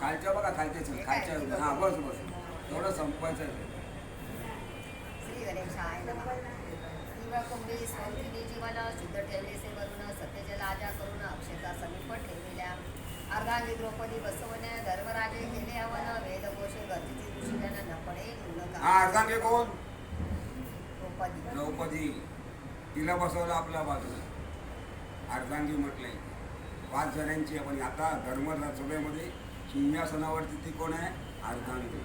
खालच्या बघा खालच्या खालच्या हा बस बस. थोडं संपवायचं श्री गणेशाय नमः दिव्य कुंभी स्वर्गिनी जीवन शुद्ध ठेवले से वरून सत्यचे लाजा करून अक्षता समीप ठेवलेल्या अर्धांगी द्रौपदी बसवणे धर्मराजे केले हवन वेदघोषे गरजेची ऋषीजन न पडे न्यून हा अर्धांगे कोण? द्रौपदी. द्रौपदी तिला बसवलं आपल्या बाजूला. अर्धांगी म्हटलंय. पाच जणांची आहे पण आता धर्मसभेमध्ये सिंहासनावरती ती कोण आहे? अर्धांगी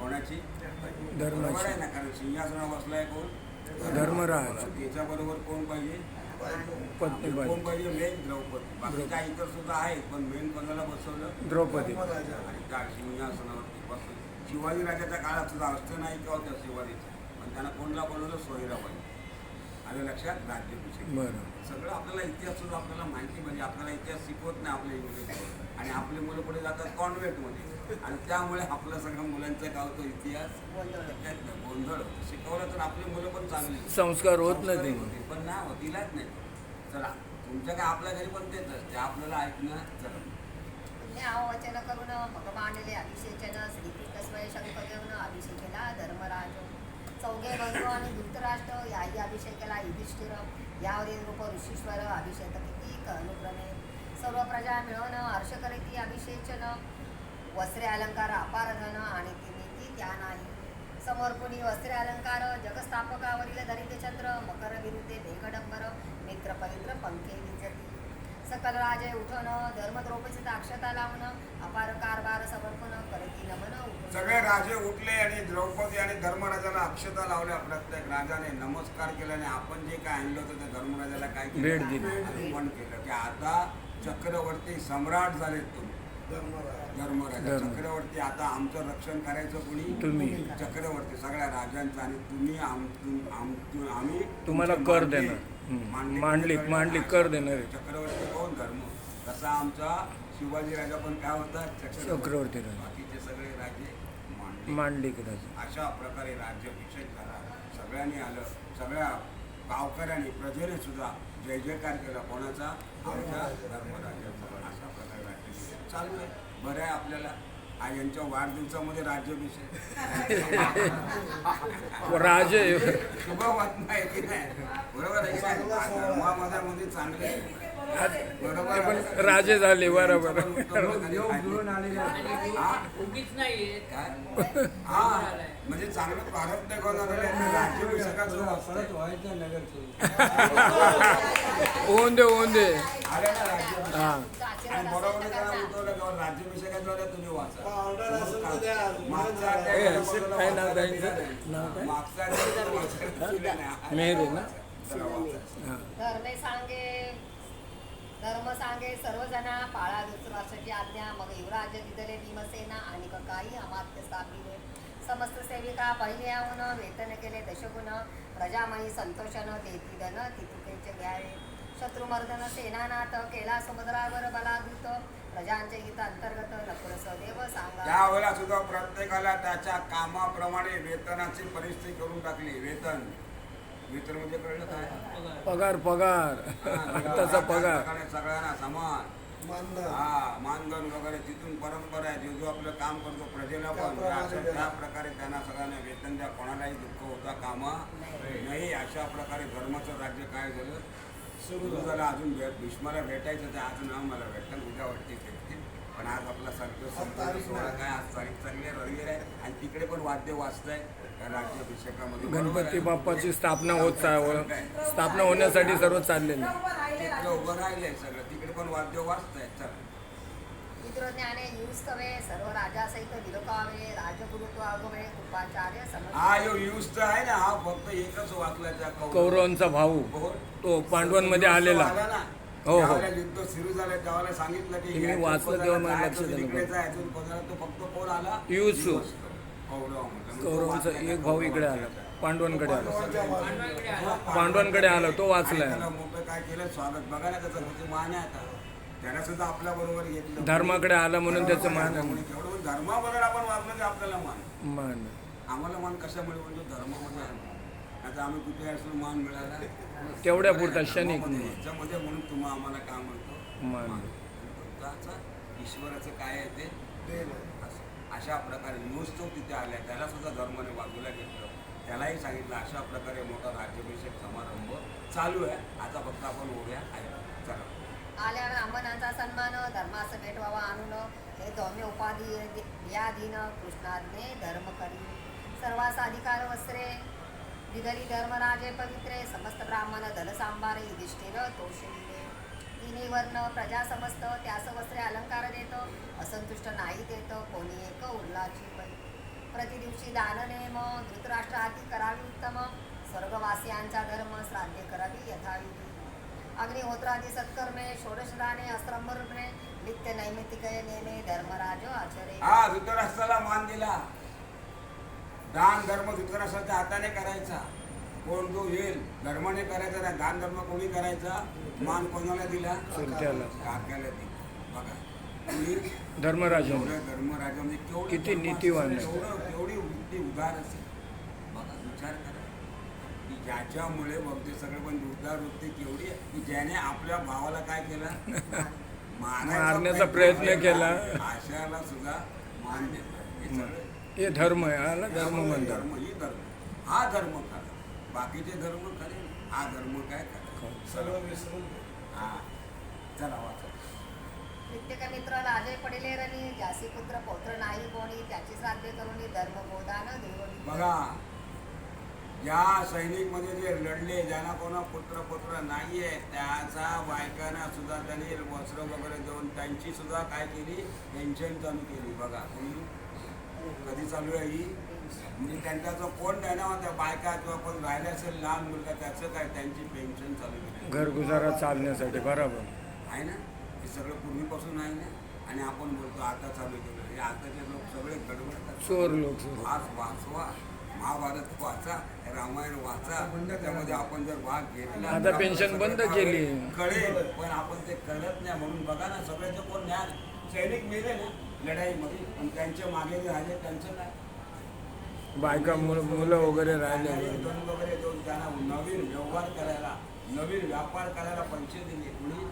कोणाची? बरोबर आहे ना कारण सिंहासनावर बसलाय कोण? धर्मराज. त्याच्याबरोबर कोण पाहिजे? पत्नी कोण पाहिजे? मेन द्रौपदी. बाकी काही इतर सुद्धा आहेत पण मेन कोणाला बसवलं. द्रौपदी. आणि त्या सिंहासनावरती बसवलं. शिवाजी राजाच्या काळात सुद्धा असतं नाही का होत्या शिवाजीचं पण त्यांना कोणला बोलवलं? सोयराबाई आलं लक्षात? राज्याभिषेक. बरं. सगळं आपल्याला इतिहास सुद्धा आपल्याला माहिती म्हणजे आपल्याला इतिहास शिकवत नाही आपल्या इंग्रजी. आणि आपली मुलं पुढे जातात कॉन्व्हेंटमध्ये. आणि त्यामुळे आपलं सगळं मुलांचा काय होतो इतिहास गोंधळ. होतो. शिकवलं तर आपली मुलं पण चांगली संस्कार होत नाही ते. पण नाही होतीलाच नाही. चला तुमच्या काय आपल्या घरी पण तेच असते आपल्याला ऐकणं चला करून मग मांडले अभिषेचन श्रीकृष्णस्वय शंकरन अभिषेकेला धर्मराज चौघे बंधू आणि धृतराष्ट्र याही अभिषेकेला युधिष्ठिर यावरील रूप ऋषीश्वर अभिषेक किती अनुक्रमे सर्व प्रजा मिळवणं हर्ष करीती अभिषेचन. वस्त्रे अलंकार अपार धन आणि ती नीती त्या नाही. समर्पुणी वस्त्रे अलंकार जगस्थापकावरील धरित चंद्र मकर विरुद्धे मेघडंबर मित्र पवित्र पंखे विजती सकल राजे उठण धर्मद्रौपदीचा अक्षता लावून अपार कारभार समर्पण करती नमन सगळे राजे उठले आणि द्रौपदी आणि धर्मराजाला अक्षता लावल्या प्रत्येक राजाने नमस्कार केल्याने आपण जे काय आणलं होतं ते धर्मराजाला काय केलं? भेट दिली. केलं की आता चक्रवर्ती सम्राट झालेत तुम्ही धर्मराजा धर्म. चक्रवर्ती आता आमचं रक्षण करायचं कुणी तुम्ही. चक्रवर्ती सगळ्या राजांचं आणि तुम्ही आम्ही तुम्हाला कर देणार. मांडलिक मांडलिक- मांडलिक? कर देणार. चक्रवर्ती कोण? धर्म. तसा आमचा शिवाजी राजा पण काय होता? चक्रवर्ती. राजा. बाकीचे सगळे राजे मांडलिक राजा. अशा प्रकारे राज्याभिषेक झाला. सगळ्यांनी आलं. सगळ्या गावकऱ्यांनी प्रजेने सुद्धा जय जयकार केला. कोणाचा? आमच्या धर्मराजाचा. अशा प्रकारे राज्याभिषेक चालू आहे. बरं आहे आपल्याला. आ यांच्या वाढदिवसामध्ये राज्याभिषेक राजे शुभ बातमी आहे की नाही? बरोबर आहे मध्ये चांगले. पण. राजे झाले बरोबर. हा? उगीच नाही? हा म्हणजे चांगलं भारत होऊन दे होऊन दे हा काय नाव काय? मेहर ना? धर्म सांगे सर्वजण पाळा धृतराष्ट्राची आज्ञा. मग युवराज दिदले भीमसेना आणि काही अमात्य स्थापिले. समस्त सेविका पहिले याहून वेतन केले दशगुण. प्रजामयी संतोषन देती धन तितुकेचे घ्यावे. शत्रुमर्दन सेनानाथ केला समुद्रावर बलादूत. प्रजांचे हित अंतर्गत नकुल सदैव सांगा. त्यावेळेला सुद्धा प्रत्येकाला त्याच्या कामाप्रमाणे वेतनाची परिस्थिती करून टाकली. वेतन. वेतन म्हणजे कळलं काय पगार पगार. तसा पगार. सगळ्यांना समान. मानधन. हा मानधन वगैरे तिथून परंपरा आहे. जो जो आपलं काम करतो प्रजेला पण. त्या प्रकारे त्यांना सगळ्यांना वेतन द्या. कोणालाही दुःख होता कामा नाही. अशा प्रकारे धर्माचं राज्य काय झालं? सुरू झालं. अजून भेट भीष्माला भेटायचं ते अजून आम्हाला भेटतं उद्या वाटते भेटतील पण आज आपला तारीख सोहळा. काय? आज तारीख चांगली आहे रविवार आहे. आणि तिकडे पण वाद्य वाजताय. त्या राज्याभिषेकामध्ये गणपती? बाप्पाची स्थापना होत चा- स्थापना होण्यासाठी सर्व चाललेलं उभं राहिलंय सगळं तिकडे पण वाद्य वाजताय चला मित्रज्ञाने युस्तवे सर्व राजासहित विलोकावे राजगुरुत्व आगवे कृपाचार्य हा समज यो यूज तर आहे ना हा फक्त एकच वाचला त्या कौरवांचा भाऊ तो पांडवांमध्ये आलेला आला ना. हो, हो. ज्यावेळेला युद्ध सुरू झालं त्यावेळेला सांगितलं की ते वाचलं तेव्हा मला लक्षात आलं. कोणाला तो फक्त कोण आला युसुफ. युसुफ. तो कौरवांचा वाचला एक भाऊ इकडे आला. पांडवांकडे आला. पांडवांकडे आला. तो वाचलाय काय केलं स्वागत बघा ना त्याचं म्हणजे मान आहे आता त्याला सुद्धा आपल्या बरोबर घेतलं धर्माकडे आला म्हणून त्याचं मान केवढं धर्माबरोबर आपण वागलं की आपल्याला मान मान आम्हाला मान कशामुळे म्हणजे धर्मामध्ये आहे आता आम्ही कुठे असलो मान मिळाला तेवढ्या पुरता क्षणिक याच्यामध्ये म्हणून तुम्हा आम्हाला काय म्हणतो मान. ईश्वराचं काय आहे ते ते अशा प्रकारे महोत्सव तिथे आल्या त्याला सुद्धा धर्माने बाजूला घेतलं. त्यालाही सांगितलं अशा प्रकारे मोठा राज्याभिषेक समारंभ चालू आहे. आता फक्त आपण उभ्या आहे चला. आल्या ब्राह्मणांचा सन्मान धर्मास भेटवावा आणून हे धौम्य उपाधी या दिन कृष्णाने धर्म करी. सर्वास अधिकार वस्त्रे दिगरी धर्मराजे पवित्रे समस्त ब्राह्मण धनसांबारे युधिष्ठिर तोषिले तिन्ही वर्ण प्रजा समस्त त्यास वस्त्रे अलंकार देत असंतुष्ट नाही देत कोणी एक उल्लाची प्रतिदिवशी दान नेम धृतराष्ट्र हाती करावी उत्तम स्वर्गवासियांचा धर्म श्राद्धे करावी यथाविधी अग्निहोत्रादी सत्कर्मे षोडशदाने अस्त्रंभरूपणे नित्य नैमित्तिक नेमे धर्मराज आचरे. हा धृतराष्ट्राला मान दिला. दान धर्म धृतराष्ट्राच्या हाताने करायचा. कोण जो येईल? धर्माने करायचा नाही. दान धर्म कोणी करायचा? मान कोणाला दिला. काकाला दिला. बघा. एवढं धर्मराजा म्हणजे किती नीतिवान आहे. केवढं वृत्ती उदार असेल. बघा विचार करा. की ज्याच्यामुळे बघ ते सगळे पण उदार वृत्ती केवढी की ज्याने आपल्या भावाला काय केलं? मारण्याचा प्रयत्न केला. आशाला सुद्धा मान देतात हे धर्म आहे. धर्म म्हणतात. धर्म ही धर्म. हा धर्म बाकीचे धर्म खरे हा धर्म काय खरा सगळं विसरून. हा. चला वाचा. नित्यक मित्र लाजे पडिले रणी. जासी पुत्र पौत्र नाही कोणी त्याची श्राद्धे करून धर्म गोदान देवणी बघा या सैनिकमध्ये जे लढले ज्यांना कोणा पुत्र पुत्र नाहीये त्याचा बायकांना सुद्धा त्यांनी वस्त्र वगैरे देऊन त्यांची सुद्धा काय केली? पेन्शन चालू केली. बघा तुम्ही कधी चालू आहे ही? म्हणजे त्यांचा जो कोण आहे ना त्या बायका किंवा कोण राहिले असेल लहान मुलगा त्याचं काय त्यांची पेन्शन चालू केली घरगुजारा चालण्यासाठी बरोबर. आहे ना? हे सगळं पूर्वीपासून आहे ना? आणि आपण बोलतो आता चालू केलं. हे आताचे लोक सगळे गडबड करतात चोर लोक वाच वाचवा. महाभारत वाचा रामायण वाचा. त्यामध्ये आपण जर भाग घेतला आता पेन्शन बंद केली. कळेल. पण आपण ते कळत नाही म्हणून बघा ना सगळ्याचे कोण ज्ञान सैनिक मेले ना लढाईमध्ये. पण त्यांच्या मागे जे राहिले त्यांचं काय? बायका मुलं मुलं वगैरे राहिले. दोन वगैरे देऊन त्यांना नवीन व्यवहार करायला नवीन व्यापार करायला पैसे दिले कुणी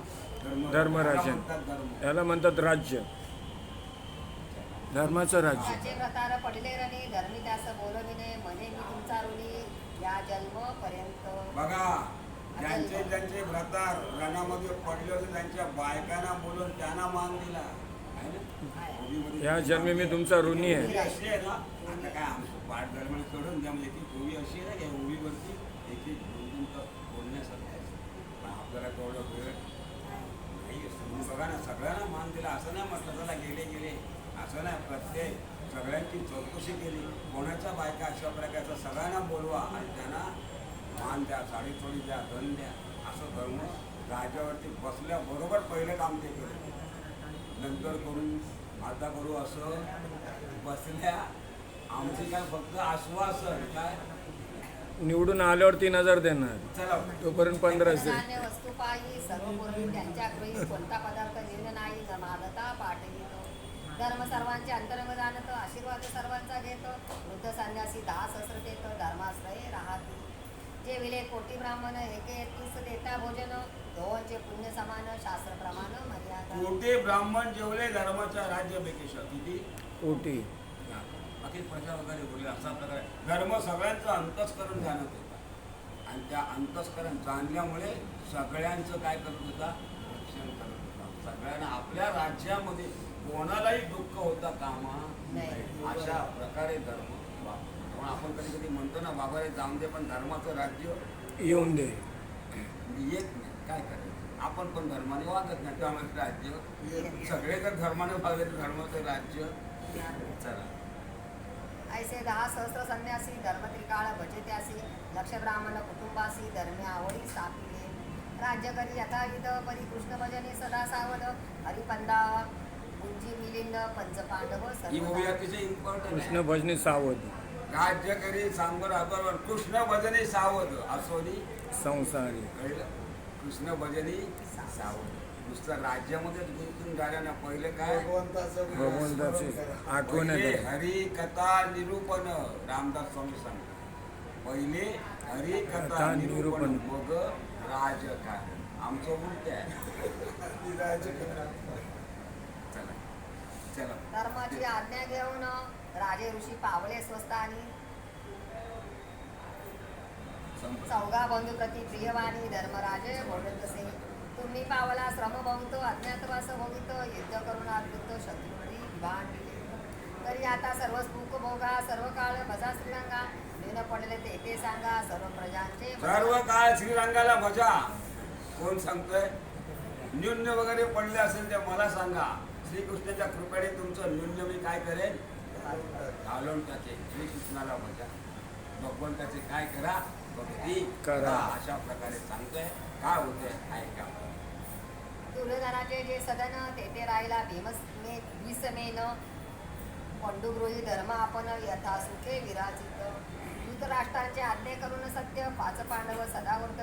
धर्म धर्मराजन. त्याला म्हणतात धर्म याला म्हणतात राज्य. धर्माचं राज्य. त्याचे प्रकार पडले रणी धर्मी त्यास बोलविणे म्हणे मी तुमचा ऋणी. या जन्म पर्यंत बघा ज्यांचे ज्यांचे व्रतार रणामध्ये पडले होते त्यांच्या बायकांना बोलून त्यांना मान दिला. आहे ना? ओवीमध्ये या जन्मी मी तुमचा ऋणी आहे. ओवी अशी आहे ना? आता काय आमचं पाठ दरम्यान चढून द्या म्हणजे ती ओवी अशी आहे ना की ओवीवरती एक एक दोन दोन बोलण्यासारखं आहे. पण आपल्याला तेवढं वेळ नाही बघा ना सगळ्यांना मान दिला. असं नाही म्हटलं चला गेले गेले. असं नाही. प्रत्येक सगळ्यांची चौकशी केली. कोणाच्या बायका अशा प्रकारचा सगळ्यांना बोलवा आणि त्यांना मान द्या साडी थोडी द्या धन द्या. असं धर्म राज्यावरती बसल्याबरोबर पहिलं काम ते केलं. नंतर करून आता करू असं बसल्या आमचे काय फक्त आश्वासन काय? निवडून आल्यावर तीन हजार देणार. चला. तोपर्यंत पंधराशे धान्य वस्तू पायी सर्व पूर्वी त्यांच्या गृही कोणता पदार्थ निर्णय नाही न मागता पाठवितो धर्म सर्वांचे अंतरंग जाणत आशीर्वाद सर्वांचा घेत. वृद्ध संन्यासी दहा सहस्र देत धर्माश्रय राहती जे विले कोटी ब्राह्मण एके एकतीस देता भोजन. दोनचे पुण्य समान शास्त्र प्रमाण मर्यादा. कोटी ब्राह्मण जेवले धर्माच्या राज्यापेक्षा किती कोटी. बाकी प्रजा वगैरे बोलले असा प्रकार. धर्म सगळ्यांचं अंतस्करण जाणत होता. आणि त्या अंतस्करण जाणल्यामुळे सगळ्यांचं काय करत होता? रक्षण करत होता. सगळ्यांना आपल्या राज्यामध्ये कोणालाही दुःख होता कामा नाही. अशा प्रकारे धर्म म्हणून आपण कधी कधी म्हणतो ना बाबा रे जाऊन दे पण धर्माचं राज्य येऊन दे. येत नाही. काय करायचं? आपण पण धर्माने वागत नाही. त्यामुळे राज्य सगळे जर धर्माने वागले तर धर्माचं राज्य चला. ऐसे दहा सहस्र संन्यासी धर्म त्रिकाळ भजत्यासी लक्ष ब्राह्मण कुटुंबासी धर्मे आवडी स्थापिले. राज्य करी यथाविध परी कृष्ण भजनी सदा सावध हरिपंदा गुंजी मिलिंद पंच पांडव ही मूवी सर्व अतिशय इम्पॉर्टंट कृष्ण भजनी सावध. राज्य करी सांबर बरोबर कृष्ण भजनी सावध असोनी संसारी. कळलं? कृष्ण भजनी सावध. नुसतं राज्यामध्येच गुंतून झालं ना पहिले काय? भगवंताचं भगवंताची आठवण हरी कथा निरूपण रामदास स्वामी सांगतात. पहिले हरी कथा निरूपण. मग राजकारण. आमचं उलट आहे. राजकारण. चला चला. धर्माची आज्ञा घेऊन राजे ऋषी पावले स्वस्त आणि संपलं. चौघा बंधू प्रति प्रियवाणी धर्मराजे बोलत तसे तुम्ही पावला श्रम बहुतो अज्ञातवास भोगित युद्ध करून अद्भुत शत्रुवरी भांडले तरी आता सर्व सुख भोगा सर्व काळ भजा श्रीरंगा. न्यून पडले ते ते सांगा सर्व प्रजांचे सर्व काळ श्रीरंगाला मजा कोण सांगतोय? न्यून्य वगैरे पडले असेल ते मला सांगा. श्रीकृष्णाच्या कृपेने तुमचं न्यून्य मी काय करेन? घालून टाकेन. श्रीकृष्णाला मजा भगवंताचे काय करा भक्ती करा. करा. अशा प्रकारे सांगतोय. काय होतंय ऐका. दुर्योधनाचे जे सदन तेथे राहिला भीमस मे भीसमेन पंडुगृही धर्म आपण यथा सुखे विराजित. धृतराष्ट्रांचे आज्ञे करून सत्य पाच पांडव सदावृत